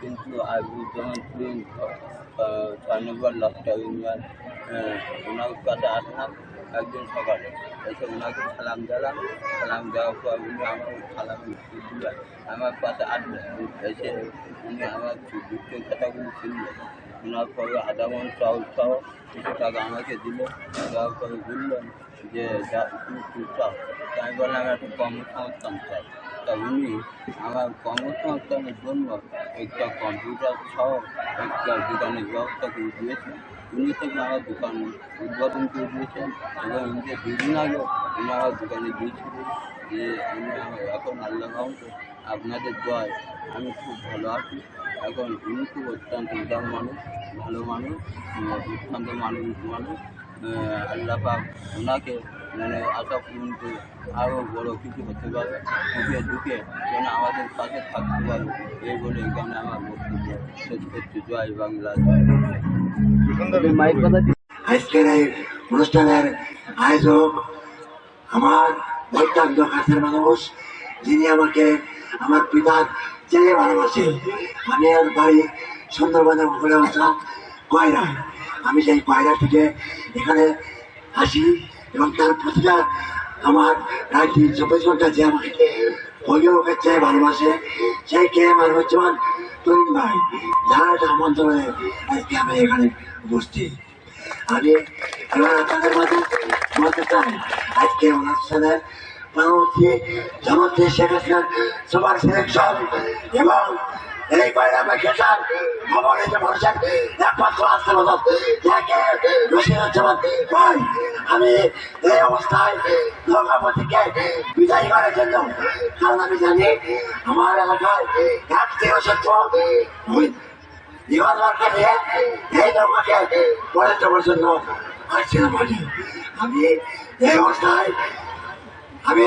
কিন্তু আইবুজ্জামান প্রিন ছয় নম্বর লাস্টার ইউনিয়ন ওনার কাছে আসলাম একদিন সকালে। এসে ওনাকে সালাম দিলাম। সালাম দেওয়ার পর উনি আমার সালাম দিলেন আমার পাশে আসলেন এসে উনি আমার দুঃখের কথাগুলো শুনলেন শোনার পরে আধা মন চাউল চাও কিছু টাকা আমাকে দিল। দেওয়ার পরে বললেন যে তুমি চাও। তাই বললাম, একটা কর্মসংস্থান চাই। তা উনি আমার কর্মসংস্থানের জন্য একটা কম্পিউটার সহ একটা দোকানের ব্যবস্থা করে দিয়েছেন। উনি থেকে আমার দোকান উদ্বোধন করে দিয়েছেন এবং উনিকে দুদিন আগে উনি আমার দোকানে গিয়েছিলেন যে আমি এখন আল্লাহ রহমতে আপনাদের দয় আমি খুব ভালো আছি। এখন উনি খুব অত্যন্ত উদার মানুষ, ভালো মানুষ অত্যন্ত মানবিক মানুষ। আল্লাহ পাক ওনাকে মানে আশা পূরণ করে আরও বড় কিছু হতে পারে সুখে দুঃখে যেন আমাদের পাশে থাকতে পারে এই বলে এখানে আমার বক্তব্য। শেষ করছি। জয় বাংলা। আজকের এই অনুষ্ঠানের আয়োজক আমার অত্যন্ত কাছের মানুষ যিনি আমাকে আমার পিতার ছেলে ভালোবাসে। আমি আর বাড়ি সুন্দরবনের উপরে আসা কয়রা। আমি সেই কয়রা থেকে এখানে আসি। এবং তার প্রতিটা আমার রাত্রি চব্বিশ ঘণ্টা যে আমাকে অভিভাবকের চেয়ে ভালোবাসে সেই কে আমার হচ্ছেন তরুণ ভাই, যারা আমন্ত্রণে আজকে আমি এখানে উপস্থিত। আমি এবার আপনাদের মাঝে বলতে চাই, আজকে অনুষ্ঠানে প্রধানমন্ত্রী জামাতে শেখ হাসিনার সুপার সিলেকশন এবং এই বাইরে ভ্যাকেশন খবর এই যে মানুষের একমাত্র আসতে হলো যাকে রশিদুজ্জামান ভাই, আমি এই অবস্থায় লোকাপতিকে বিদায় করার জন্য, কারণ আমি জানি আমার এলাকায় এক থেকে সত্য জীবন দরকার এই নৌকাকে পরে যাওয়ার জন্য আসছিলাম আমি এই অবস্থায় আমি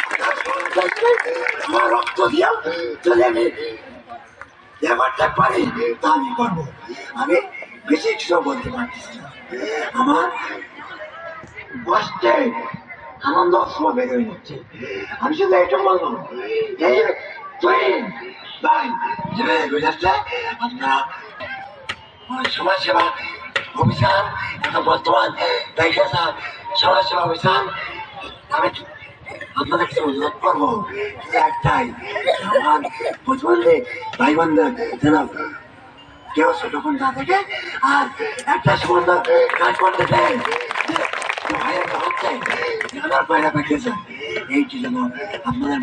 আমার রক্ত দিয়া এ করতে পারি তা আমি করব আমি বেশি কিছু বলতে পারতেছি না আমার কষ্টে আনন্দ অশ্রু বের হয়ে যাচ্ছে আমি শুধু এটা বলব এই যে বুঝাচ্ছে আপনারা আমার সমাজ সেবা অভিযান এখন বর্তমান ব্যাংকের সমাজ সেবা অভিযান আমি আপনাদের কাছে করব একটাই আমার প্রতিবন্ধী ভাই বোনদের যেন কেউ ছোট ফোন না থাকে আর একটা সুন্দর কাজ করতে চাই ভাইয়ের হচ্ছে পয়লা প্যাকেজ এইটি যেন আপনাদের